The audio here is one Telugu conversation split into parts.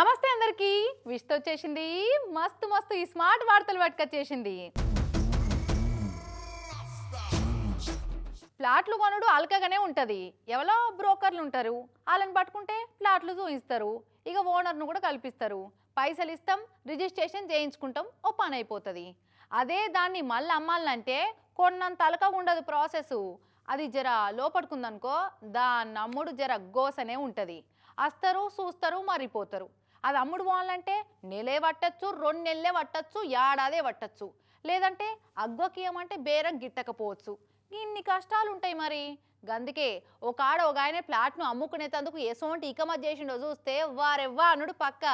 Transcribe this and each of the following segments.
నమస్తే అందరికి. విష్తో వచ్చేసింది. మస్తు మస్తు ఈ స్మార్ట్ వార్తలు పట్టుకొచ్చేసింది. ప్లాట్లు కొనుడు అల్కగానే ఉంటుంది. ఎవరో బ్రోకర్లు ఉంటారు. వాళ్ళని పట్టుకుంటే ప్లాట్లు చూపిస్తారు ఇక ఓనర్ను కూడా కల్పిస్తారు. పైసలు ఇస్తాం రిజిస్ట్రేషన్ చేయించుకుంటాం ఓ పని అయిపోతుంది. అదే దాన్ని మళ్ళీ అమ్మాలంటే కొన్నంత అలక ఉండదు ప్రాసెస్. అది జర లోపడుకుందనుకో దాన్ని అమ్ముడు జర గోసనే ఉంటుంది. వస్తారు చూస్తారు మారిపోతారు. అది అమ్ముడు పోవాలంటే నెలే పట్టచ్చు రెండు నెలలే పట్టచ్చు ఏడాదే పట్టచ్చు. లేదంటే అగ్వకీయమంటే బేరం గిట్టకపోవచ్చు. ఇన్ని కష్టాలు ఉంటాయి మరి. గందుకే ఒక ఆడ ఒక ఆయన ప్లాట్ను అమ్ముకునేటందుకు ఎసోంటి ఇకమ చేసిండో చూస్తే వారెవ్వా అనుడు పక్క.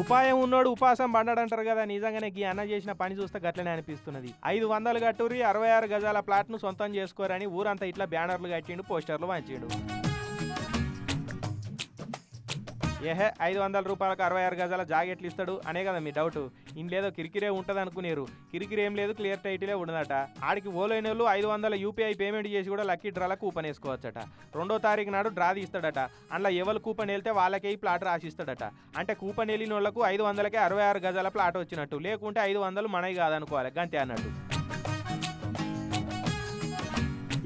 ఉపాయం ఉన్నోడు ఉపాసం పండడంటారు కదా నిజంగానే గీ అన్న చేసిన పని చూస్తే గట్లనే అనిపిస్తున్నది. ఐదు వందలు కట్టుర్రి అరవై ఆరు గజాల ప్లాట్ను సొంతం చేసుకోరని ఊరంతా ఇట్లా బ్యానర్లు కట్టిండు పోస్టర్లు వంచిండు ఏహే ఐదు వందల రూపాయలకు అరవై ఆరు గజాల జాకెట్లు ఇస్తాడు. అనే కదా మీ డౌట్. ఇంట్లేదో కిరికిరే ఉంటుంది అనుకునేరు కిరికిరి ఏం లేదు క్లియర్ టైటిలే ఉండదట. ఆడికి ఓలైన వాళ్ళు ఐదు వందల యూపీఐ పేమెంట్ చేసి కూడా లక్కీ డ్రాలకు కూపన్ వేసుకోవచ్చట. రెండో తారీఖు నాడు డ్రా తీస్తాడట అందులో ఎవరు కూపన్ వెళ్తే వాళ్ళకే ఈ ప్లాట్ రాసిస్తాడట. అంటే కూపన్ వెళ్ళిన వాళ్ళకు ఐదు వందలకే అరవై ఆరు గజాల ప్లాట్ వచ్చినట్టు. లేకుంటే ఐదు వందలు మనవి కాదనుకోవాలి. గంతే అన్నట్టు.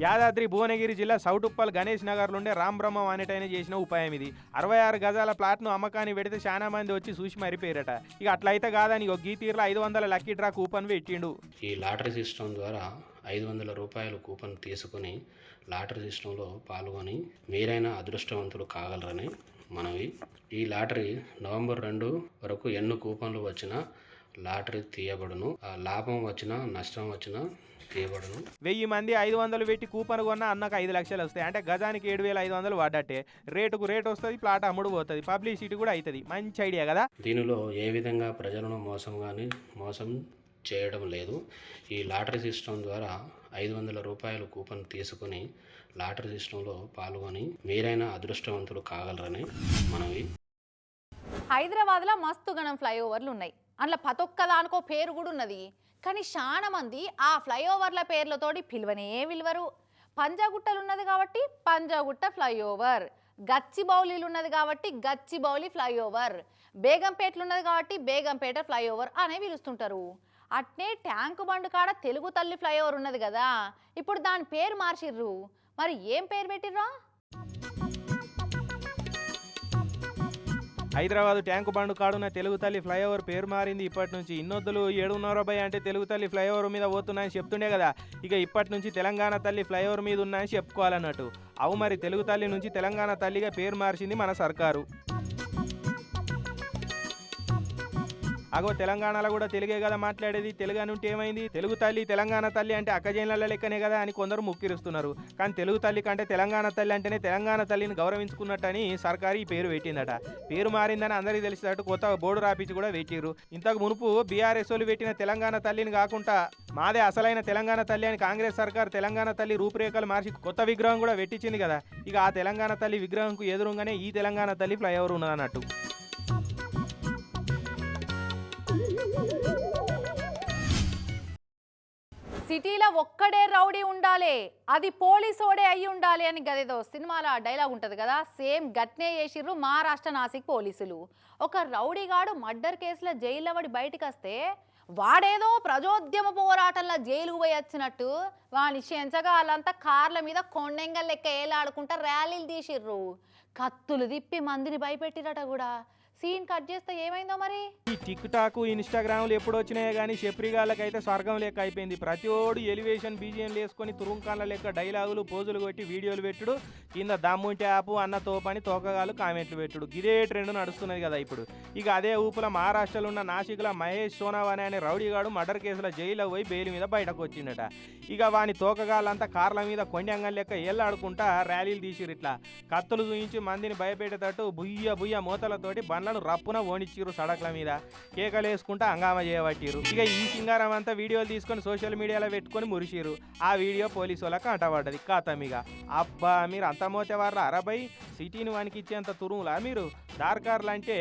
యాదాద్రి భువనగిరి జిల్లా సౌటుప్పల్ గణేష్ నగర్లో ఉండే రాంబ్రహ్మం అనేటైన చేసిన ఉపాయం ఇది. అరవై ఆరు గజాల ప్లాట్ను అమ్మకాన్ని పెడితే చాలా మంది వచ్చి చూసి మరిపోయారట. ఇక అట్లయితే కాదని ఒక గీ తీరులో ఐదు వందల లక్కీ డ్రా కూపన్ పెట్టిండు ఈ లాటరీ సిస్టమ్ ద్వారా ఐదు వందల రూపాయలు కూపన్ తీసుకుని లాటరీ సిస్టంలో పాల్గొని మీరైనా అదృష్టవంతులు కాగలరని మనవి. ఈ లాటరీ నవంబర్ రెండు వరకు ఎన్ని కూపన్లు వచ్చినా లాటరీ తీయబడును. ఆ లాభం వచ్చినా నష్టం వచ్చినా తీయబడును. వెయ్యి మంది ఐదు వందలు పెట్టి కూపన్ కొన్నా అన్నకు ఐదు లక్షలు వస్తాయి. అంటే గజానికి ఏడు వేల ఐదు వందలు పడ్డట్టే. రేటుకు రేట్ వస్తుంది ప్లాట్ అమ్ముడు పోతుంది పబ్లిసిటీ కూడా అవుతుంది మంచి ఐడియా కదా? దీనిలో ఏ విధంగా ప్రజలను మోసం కానీ మోసం చేయడం లేదు. ఈ లాటరీ సిస్టమ్ ద్వారా ఐదు వందల రూపాయలు కూపన్ తీసుకుని లాటరీ సిస్టంలో పాల్గొని మీరైనా అదృష్టవంతులు కాగలరని మనవి. హైదరాబాద్లో మస్తు గణం ఫ్లైఓవర్లు ఉన్నాయి. అందులో పతొక్క దానికో పేరు కూడా ఉన్నది. కానీ చాలా మంది ఆ ఫ్లైఓవర్ల పేర్లతోటి పిలువనే విలువరు పంజాగుట్టలు ఉన్నది కాబట్టి పంజాగుట్ట ఫ్లైఓవర్. గచ్చిబౌలీలు ఉన్నది కాబట్టి గచ్చిబౌలి ఫ్లైఓవర్. బేగంపేటలు ఉన్నది కాబట్టి బేగంపేట ఫ్లైఓవర్ అనే పిలుస్తుంటారు. అట్నే ట్యాంకు బండు కాడ తెలుగు తల్లి ఫ్లైఓవర్ ఉన్నది కదా. ఇప్పుడు దాని పేరు మార్చిర్రు. మరి ఏం పేరు పెట్టిర్రా? హైదరాబాద్ ట్యాంకు బండు కాడున్న తెలుగు తల్లి ఫ్లైఓవర్ పేరు మారింది. ఇప్పటి నుంచి ఇన్నొద్దులు ఏడున్నర భయ అంటే తెలుగు తల్లి ఫ్లైఓవర్ మీద పోతున్నాయని చెప్తుండే కదా. ఇక ఇప్పటి నుంచి తెలంగాణ తల్లి ఫ్లైఓవర్ మీద ఉన్నాయని చెప్పుకోవాలన్నట్టు. అవు మరి తెలుగు తల్లి నుంచి తెలంగాణ తల్లిగా పేరు మార్చింది మన సర్కారు. అగో తెలంగాణలో కూడా తెలుగే కదా మాట్లాడేది. తెలుగు అని ఉంటే ఏమైంది? తెలుగు తల్లి తెలంగాణ తల్లి అంటే అక్కజైన్ల లెక్కనే కదా అని కొందరు ముక్కిరుస్తున్నారు. కానీ తెలుగు తల్లి కంటే తెలంగాణ తల్లి అంటేనే తెలంగాణ తల్లిని గౌరవించుకున్నట్టని సర్కారు ఈ పేరు పెట్టిందట. పేరు మారిందని అందరికీ తెలిసినట్టు కొత్త బోర్డు రాపించి కూడా పెట్టిరు ఇంతకు మునుపు బీఆర్ఎస్ వాళ్ళు పెట్టిన తెలంగాణ తల్లిని కాకుండా మాదే అసలైన తెలంగాణ తల్లి అని కాంగ్రెస్ సర్కార్ తెలంగాణ తల్లి రూపురేఖలు మార్చి కొత్త విగ్రహం కూడా పెట్టించింది కదా. ఇక ఆ తెలంగాణ తల్లి విగ్రహంకు ఎదురుగానే ఈ తెలంగాణ తల్లి ఫ్లైఓవర్ ఉన్నదన్నట్టు. సిటీలో ఒక్కడే రౌడీ ఉండాలి అది పోలీసోడే అయి ఉండాలి అని గదేదో సినిమాలో డైలాగ్ ఉంటుంది కదా సేమ్ గట్నే చేసిర్రు మహారాష్ట్ర నాసిక్ పోలీసులు. ఒక రౌడీగాడు మర్డర్ కేసులో జైల్లో పడి బయటకు వస్తే వాడేదో ప్రజోద్యమ పోరాటంలో జైలు పోయి వచ్చినట్టు వాని చెంచగా వాళ్ళంతా కార్ల మీద కొండెంగల్ లెక్క ఏలాడుకుంటా ర్యాలీలు తీసిర్రు. కత్తులు తిప్పి మందిని భయపెట్టిరట కూడా సీన్ కట్ చేస్తే ఏమైందో మరి? ఈ టిక్ టాక్ ఇన్స్టాగ్రామ్లు ఎప్పుడు వచ్చినాయో కానీ షెప్రిగాళ్ళకైతే స్వర్గం లెక్క అయిపోయింది. ప్రతి ఓడు ఎలివేషన్ బీజియం వేసుకొని తురుంకాళ్ళ లెక్క డైలాగులు పోజులు కొట్టి వీడియోలు పెట్టుడు. కింద దమ్ముంటే యాప్ అన్న తోపని తోకగాలు కామెంట్లు పెట్టుడు. ఇదే ట్రెండ్ నడుస్తున్నది కదా ఇప్పుడు. ఇక అదే ఊపుల మహారాష్ట్రలో ఉన్న నాసిక్ల మహేష్ సోనావానే అనే రౌడీగాడు మర్డర్ కేసులో జైల్లో పోయి బెయిల్ మీద బయటకు వచ్చిండట. ఇక వాని తోకగాళ్ళంతా కార్ల మీద కొండంగం లెక్క ఏళ్ళాడుకుంటా ర్యాలీలు తీసిరు ఇట్లా. కత్తులు చూయించి మందిని భయపెట్టేటట్టు బుయ్య బుయ్య మూతలతోటి బండ్లను రప్పున ఓనిచ్చిర్రు సడక్ల మీద. కేకలు వేసుకుంటా హంగామా చేయబట్టిరు ఇక ఈ సింగారం అంతా వీడియోలు తీసుకొని సోషల్ మీడియాలో పెట్టుకొని మురిసిరు ఆ వీడియో పోలీసు వాళ్ళకి అంటబడ్డది. కాతమిగా అబ్బా మీరు అంత మోతే వాళ్ళ అరబై సిటీని వానికి ఇచ్చేంత తురుములా మీరు? దార్కార్లు అంటే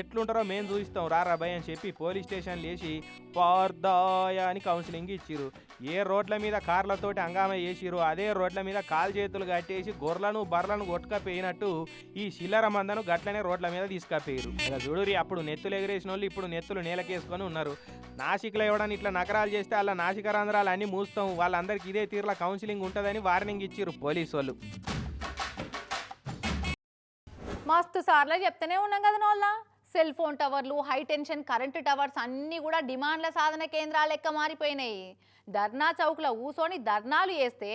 ఎట్లుంటారో మేము చూపిస్తాం రారా భయ్ అని చెప్పి పోలీస్ స్టేషన్ లేచి పార్దాయ అని కౌన్సిలింగ్ ఇచ్చిరు ఏ రోడ్ల మీద కార్లతోటి హంగామా చేసిరు అదే రోడ్ల మీద కాలు చేతులు కట్టేసి గొర్రెలను బర్రెలను కొట్టుకపోయినట్టు ఈ చిల్లర మందను గట్లనే రోడ్ల మీద తీసుకపోయారు ఇక చూడురి అప్పుడు నెత్తులు ఎగిరేసిన వాళ్ళు ఇప్పుడు నెత్తులు నేలకేసుకొని ఉన్నారు. నాసిక్లో ఇవ్వడానికి ఇట్లా నకరాలు చేస్తే అలా నాసిక రంధ్రాలు అన్నీ మూస్తాం వాళ్ళందరికీ ఇదే తీరులో కౌన్సిలింగ్ ఉంటుందని వార్నింగ్ ఇచ్చిర్రు పోలీసు వాళ్ళు మస్తు సార్లు చెప్తూనే ఉన్నాం కదా సెల్ ఫోన్ టవర్లు హై టెన్షన్ కరెంటు టవర్స్ అన్నీ కూడా డిమాండ్ల సాధన కేంద్రాలు లెక్క మారిపోయినాయి. ధర్నా చౌక్లో ఊసోని ధర్నాలు వేస్తే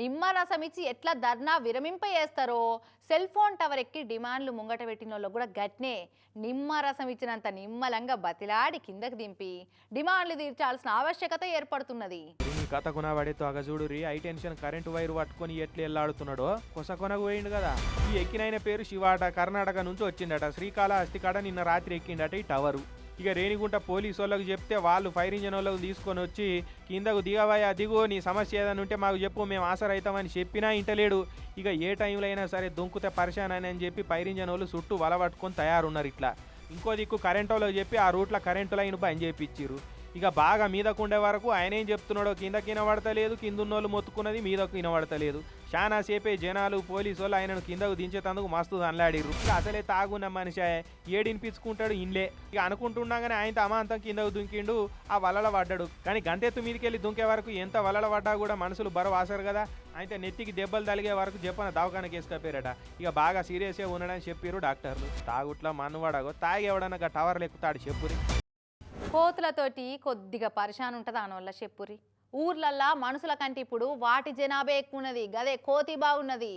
నిమ్మరసం ఇచ్చి ఎట్లా ధర్నా విరమింప చేస్తారో? సెల్ ఫోన్ టవర్ ఎక్కి డిమాండ్లు ముంగట పెట్టిన వాళ్ళకు కూడా గట్నే నిమ్మరసం ఇచ్చినంత నిమ్మలంగా బతిలాడి కిందకి దింపి డిమాండ్లు తీర్చాల్సిన ఆవశ్యకత ఏర్పడుతున్నది. ఈ కథ కొనబడే తొగ రీ హై టెన్షన్ కరెంటు వైర్ పట్టుకొని ఎట్లా ఎల్లాడుతున్నాడో? కొస కొనకు పోయిండు కదా. ఈ ఎక్కినైన పేరు శివాట కర్ణాటక నుంచి వచ్చిండట. శ్రీకాళహస్తి కాడ నిన్న రాత్రి ఎక్కిండట ఈ టవరు. ఇక రేణిగుంట పోలీసు వాళ్ళకి చెప్తే వాళ్ళు ఫైర్ ఇంజన్ వాళ్ళకి తీసుకొని వచ్చి కిందకు దిగవయ్యా దిగు నీ సమస్య ఏదైనా ఉంటే మాకు చెప్పు మేము ఆసరైతామని చెప్పినా ఇంటలేడు. ఇక ఏ టైంలో అయినా సరే దొంకుతే పరిశాన్ అని చెప్పి ఫైర్ ఇంజన్ వాళ్ళు చుట్టూ వల పట్టుకొని తయారున్నారు ఇట్లా. ఇంకో దిక్కు కరెంట్ వాళ్ళకి చెప్పి ఆ రూట్లో కరెంటు లైన్ బంద్ చేయించారు ఇక బాగా మీదకు ఉండే వరకు ఆయన ఏం చెప్తున్నాడో కిందకి వినబడతలేదు కిందున్నోళ్ళు మొత్తుకున్నది మీదకు వినబడతలేదు చాలా సేపే జనాలు పోలీసు వాళ్ళు ఆయనను కిందకు దించేతందుకు మస్తు అన్లాడిర్రు ఇక అసలే తాగున్న మనిషి ఏడినిపించుకుంటాడు ఇండ్లే. ఇక అనుకుంటున్నాగానే ఆయన అమాంతం కిందకు దుంకిండు ఆ వలల పడ్డాడు. కానీ గంతెత్తు మీదకెళ్ళి దుంకే వరకు ఎంత వలల పడ్డా కూడా మనుషులు బరువు ఆసారు కదా. అయితే నెత్తికి దెబ్బలు తలిగే వరకు చెప్పన దవాఖానకి వేసుకపోయారట. ఇక బాగా సీరియస్గా ఉన్నాడని చెప్పారు డాక్టర్లు. తాగుట్లా మన్నువాడగో తాగి టవర్లు ఎక్కుతాడు చెప్పురి. కోతులతోటి కొద్దిగా పరిశాన్ ఉంటుంది దానివల్ల చెప్పురి ఊర్లల్లా మనుషుల కంటే ఇప్పుడు వాటి జనాభా ఎక్కువ ఉన్నది గదే కోతి బాగున్నది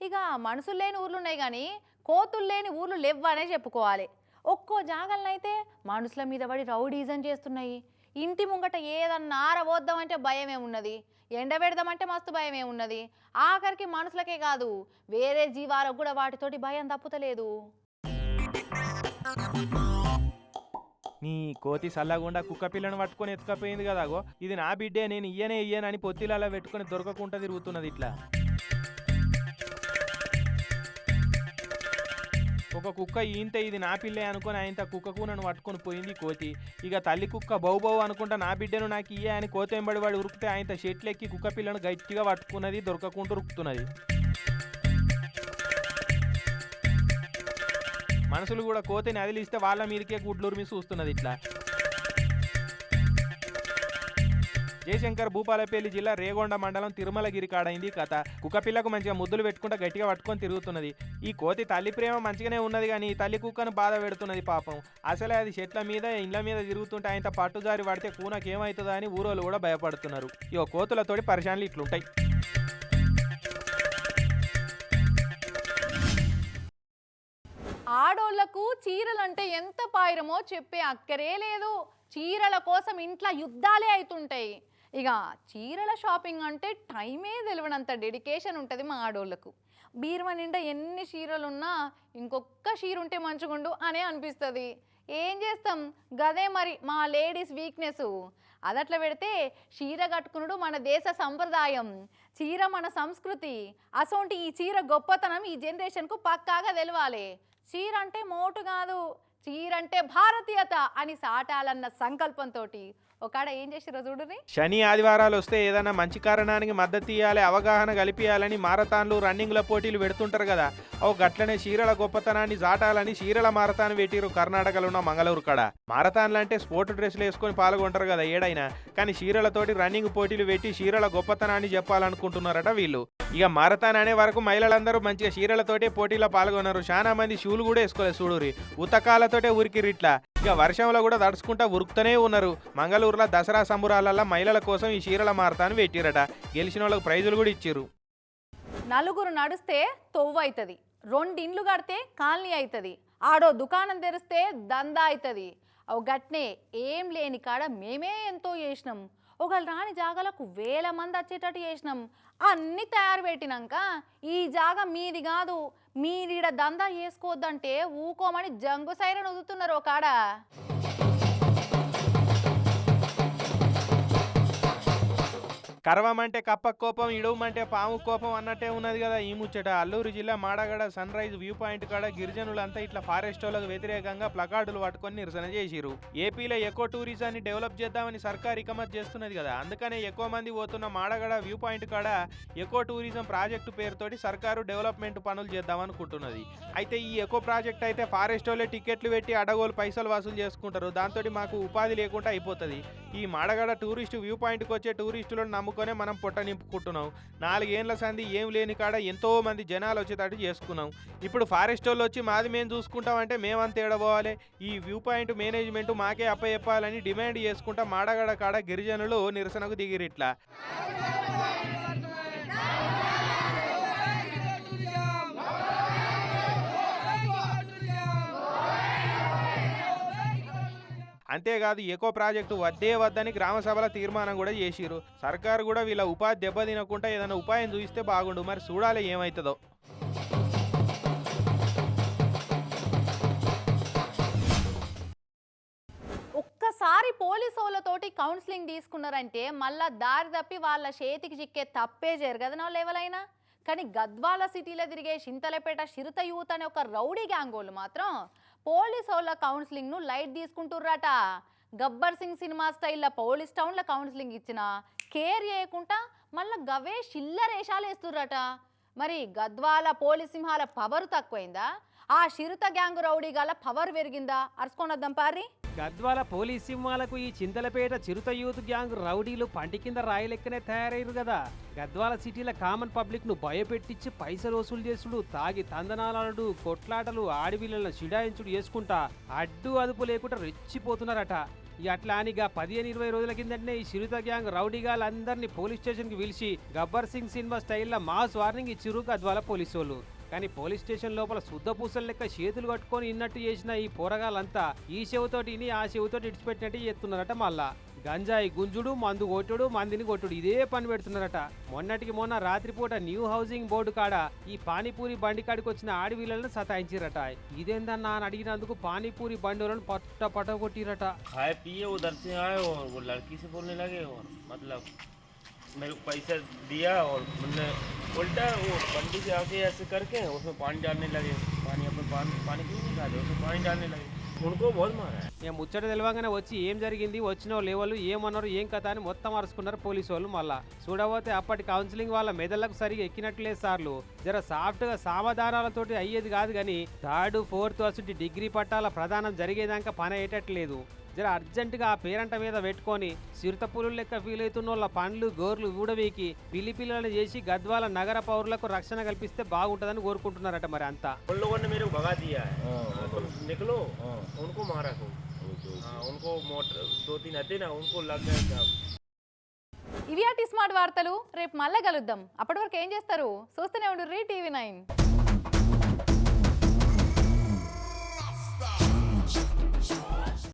ఇక మనుషులు లేని ఊర్లు ఉన్నాయి కానీ కోతులు లేని ఊర్లు లేవనే చెప్పుకోవాలి. ఒక్కో జాగలనైతే మనుషుల మీద పడి రౌడీజం చేస్తున్నాయి. ఇంటి ముంగట ఏదన్నా ఆరబోద్దామంటే భయమే ఉన్నది ఎండబెడదామంటే మస్తు భయమే ఉన్నది ఆఖరికి మనుషులకే కాదు వేరే జీవాలకు కూడా వాటితోటి భయం తప్పుతలేదు. నీ కోతి సల్లగుండా కుక్క పిల్లను పట్టుకొని ఎత్తుకపోయింది కదాగో ఇది నా బిడ్డే నేను ఇయ్యనే ఇయ్యనని పొత్తిలలో పెట్టుకొని దొరకకుండా తిరుగుతున్నది ఇట్లా. ఒక కుక్క ఈంత ఇది నా పిల్లే అనుకుని ఆయన కుక్కకు నన్ను పట్టుకొని పోయింది కోతి. ఇక తల్లి కుక్క బౌ బౌ అనుకుంటా నా బిడ్డను నాకు ఇయ్యే అని కోత వెంబడి వాడు ఉరికితే ఆయన చెట్లెక్కి కుక్క పిల్లను గట్టిగా పట్టుకున్నది దొరకకుండా ఉరుకుతున్నది. మనుషులు కూడా కోతిని అదిలిస్తే వాళ్ళ మీదకే గుడ్లూరు మీద చూస్తున్నది ఇట్లా. జయశంకర్ భూపాలపల్లి జిల్లా రేగొండ మండలం తిరుమలగిరి కాడైంది కథ. కుక్కపిల్లకు మంచిగా ముద్దులు పెట్టుకుంటా గట్టిగా పట్టుకొని తిరుగుతున్నది. ఈ కోతి తల్లి ప్రేమ మంచిగానే ఉన్నది కానీ ఈ తల్లి కుక్కను బాధ పెడుతున్నది పాపం. అసలే అది చెట్ల మీద ఇండ్ల మీద తిరుగుతుంటే ఆయనతో పట్టుదారి పడితే కూనకేమవుతుందా అని ఊరోళ్ళు కూడా భయపడుతున్నారు. ఈ కోతులతోటి పరిశానలు ఇట్లుంటాయి. ఆడోళ్ళకు చీరలంటే ఎంత పాయిరమో చెప్పే అక్కరే లేదు. చీరల కోసం ఇంట్లో యుద్ధాలే అవుతుంటాయి ఇక చీరల షాపింగ్ అంటే టైమే తెలియనంత డెడికేషన్ ఉంటుంది మా ఆడోళ్ళకు. బీరువా నిండా ఎన్ని చీరలు ఉన్నా ఇంకొక చీర ఉంటే మంచిగుండు అనే అనిపిస్తుంది. ఏం చేస్తాం? గదే మరి మా లేడీస్ వీక్నెస్. అదట్లా పెడితే చీర కట్టుకునుడు మన దేశ సంప్రదాయం. చీర మన సంస్కృతి. అసొంటి ఈ చీర గొప్పతనం ఈ జనరేషన్కు పక్కాగా తెలవాలి. చీర అంటే మోటు కాదు చీర అంటే భారతీయత అని సాటాలన్న సంకల్పంతో ఒకడ ఏం చేసిరో చూడుని శని ఆదివారాలు వస్తే ఏదైనా మంచి కారణానికి మద్దతు ఇవ్వాలి అవగాహన కలిపియాలని మారథాన్లు రన్నింగ్ల పోటీలు పెడుతుంటారు కదా. ఓ గట్లనే చీరల గొప్పతనాన్ని జాటాలని చీరల మారథాన్ పెట్టిరు కర్ణాటకలో ఉన్న మంగళూరు కాడ. మారథాన్లు అంటే స్పోర్ట్ డ్రెస్సులు వేసుకొని పాల్గొంటారు కదా ఏడైనా. కానీ చీరలతోటి రన్నింగ్ పోటీలు పెట్టి చీరల గొప్పతనాన్ని చెప్పాలనుకుంటున్నారట వీళ్ళు. ఇక మారథాన్ అనే వరకు మహిళలందరూ మంచిగా చీరలతోటే పోటీలో పాల్గొన్నారు చాలా మంది షూలు కూడా వేసుకోలేదు చూడురి ఉతకాలతోటే ఊరికి రిట్లా ఇక వర్షంలో కూడా తడుచుకుంటా ఉరుకుతూనే ఉన్నారు. మంగళూరులో దసరా సంబురాలల్లో మహిళల కోసం ఈ చీరల మారతాను పెట్టిరట. గెలిచిన వాళ్ళకి ప్రైజులు కూడా ఇచ్చారు నలుగురు నడిస్తే తొవ్వు అవుతుంది రెండు ఇండ్లు కడితే కాలనీ అవుతుంది ఆడో దుకాణం తెరిస్తే దందా అవుతుంది అవు గట్నే ఏం లేని కాడ మేమే ఎంతో చేసినాం. ఒకళ్ళు రాని జాగాలకు వేల మంది వచ్చేటట్టు చేసినాం. అన్నీ తయారు పెట్టినాక ఈ జాగా మీది కాదు. మీరీడ దందా చేసుకోవద్దంటే ఊకోమని జంగు సైరన్ వదులుతున్నారు ఒక కరవమంటే కప్ప కోపం ఇడవమంటే పాము కోపం అన్నట్టే ఉన్నది కదా ఈ ముచ్చట. అల్లూరు జిల్లా Madagada sunrise view point కాడ గిరిజనులంతా ఇట్లా ఫారెస్ట్ వాళ్ళకు వ్యతిరేకంగా ప్లకార్డులు పట్టుకొని నిరసన చేసిరు ఏపీలో ఎక్కువ టూరిజాన్ని డెవలప్ చేద్దామని సర్కార్ ఇకమత్ చేస్తున్నది కదా. అందుకనే ఎక్కువ మంది పోతున్న మాడగడ వ్యూ పాయింట్ కాడ ఎకో టూరిజం ప్రాజెక్టు పేరుతోటి సర్కారు డెవలప్మెంట్ పనులు చేద్దామనుకుంటున్నది. అయితే ఈ ఎకో ప్రాజెక్ట్ అయితే ఫారెస్ట్ వాళ్ళే టికెట్లు పెట్టి అడగోలు పైసలు వసూలు చేసుకుంటారు. దాంతో మాకు ఉపాధి లేకుండా అయిపోతుంది. ఈ మాడగడ టూరిస్ట్ వ్యూ పాయింట్కి వచ్చే టూరిస్టులను అనుకునే మనం పొట్ట నింపుకుంటున్నాం. నాలుగేండ్ల సంది ఏం లేని కాడ ఎంతో మంది జనాలు వచ్చేటట్టు చేసుకున్నాం. ఇప్పుడు ఫారెస్ట్ వాళ్ళు వచ్చి మాది మేము చూసుకుంటామంటే మేమంత ఏడబోవాలి. ఈ వ్యూ పాయింట్ మేనేజ్మెంట్ మాకే అప్పచెప్పాలని డిమాండ్ చేసుకుంటా మాడగడ కాడ గిరిజనులు నిరసనకు దిగిరిట్లా. అంతేకాదు ఎకో ప్రాజెక్టు వద్దే వద్దని గ్రామ సభల తీర్మానం కూడా చేసిరు సర్కారు కూడా వీళ్ళ ఉపాధి దెబ్బతినకుండా ఏదైనా ఉపాయం చూస్తే బాగుండు. మరి చూడాలి ఏమవుతుందో ఒక్కసారి పోలీసు వాళ్ళతోటి కౌన్సిలింగ్ తీసుకున్నారంటే మళ్ళా దారి తప్పి వాళ్ళ చేతికి చిక్కే తప్పే జరగదనో లేవలైనా. కానీ గద్వాల సిటీలో తిరిగే చింతలపేట చిరుత యూత్ అనే ఒక రౌడీ గ్యాంగ్ వాళ్ళు మాత్రం పోలీస్ వాళ్ళ కౌన్సిలింగ్ను లైట్ తీసుకుంటుర్రట. గబ్బర్ సింగ్ సినిమా స్టైల్లో పోలీస్ టౌన్లో కౌన్సిలింగ్ ఇచ్చిన కేర్ చేయకుండా మళ్ళీ గవే చిల్లరేషాలు వేస్తుర్రట. మరి గద్వాల పోలీస్ సింహాల పవర్ తక్కువైందా? ఆ చిరుత గ్యాంగ్ రౌడీ గల పవర్ పెరిగిందా? అరుచుకొనొద్దాం పారి గద్వాల పోలీస్ సింహాలకు ఈ చింతలపేట చిరుత యూత్ గ్యాంగ్ రౌడీలు పంటి కింద రాయలెక్కనే తయారయ్యారు కదా. గద్వాల సిటీల కామన్ పబ్లిక్ను భయపెట్టించి పైసలు వసూలు చేసుడు తాగి తందనాలాడు కొట్లాటలు ఆడవిళ్ళను చిడాయించుడు చేసుకుంటా అడ్డు అదుపు లేకుండా రెచ్చిపోతున్నారట. అట్లా అని ఇక పదిహేను ఇరవై రోజుల కిందటనే ఈ చిరుత గ్యాంగ్ రౌడీగాళ్ళందరినీ పోలీస్ స్టేషన్కి పిలిచి గబ్బర్ సింగ్ సినిమా స్టైల్లో మాస్ వార్నింగ్ ఇచ్చిరు గద్వాల పోలీసు వాళ్ళు కానీ పోలీస్ స్టేషన్ లోపల శుద్ధ పూసల లెక్క చేతులు కట్టుకొని ఇన్నట్టు చేసిన ఈ పోరగాళ్ళంతా ఈ చెవుతోటి ఇని ఆ చెవుతోటి ఇడిచిపెట్టినట్టు ఎత్తున్నారట మళ్ళా. గంజాయి గుంజుడు మందు కొట్టుడు మందిని కొట్టుడు ఇదే పని పెడుతున్నారట. మొన్నటికి మొన్న రాత్రిపూట న్యూ హౌసింగ్ బోర్డు కాడ ఈ పానీపూరి బండి కాడికి వచ్చిన ఆడవిళ్ళను సతాయించిరట. ఇదేందన్నా అని అడిగినందుకు పానీపూరి బండులను పట్ట పట్ట కొట్టిరట मेरे को पैसा दिया और मैंने उल्टा वो बंडी से आके ऐसे करके उसमें पानी डालने लगे पानी अपने पानी पानी क्यों नहीं खाते उसमें पानी डालने लगे उनको बहुत मारा है ఇక ముచ్చట తెలియగానే వచ్చి ఏం జరిగింది వచ్చిన లేవలు ఏమన్నారు ఏం కథ అని మొత్తం అరుచుకున్నారు పోలీసు వాళ్ళు మళ్ళా చూడబోతే అప్పటి కౌన్సిలింగ్ వాళ్ళ మెదళ్ళకు సరిగా ఎక్కినట్లేదు సార్లు జర సాఫ్ట్ గా సావధానాలతోటి అయ్యేది కాదు కానీ థర్డ్ ఫోర్త్ అసలు డిగ్రీ పట్టాల ప్రధానం జరిగేదాకా పని అయ్యేటట్లేదు జర అర్జెంటుగా ఆ పేరంట మీద పెట్టుకొని చిరుత పులుల లెక్క ఫీల్ అవుతున్న వాళ్ళ పండ్లు గోర్లు ఊడవీకి పిల్లి పిల్లలను చేసి గద్వాల నగర పౌరులకు రక్షణ కల్పిస్తే బాగుంటుందని కోరుకుంటున్నారట మరి అంతా उन लोगों ने मेरे को भगा दिया है हाँ, तुम निकलो उनको मारा को हाँ उनको मोटर दो तीन हथे ना उनको लग गए क्या ఇవి అటి స్మార్ట్ వార్తలు రేపు మళ్ళీ కలుద్దాం అప్పటి వరకు ఏం చేస్తారు చూస్తూనే ఉండు రీ టీవీ నైన్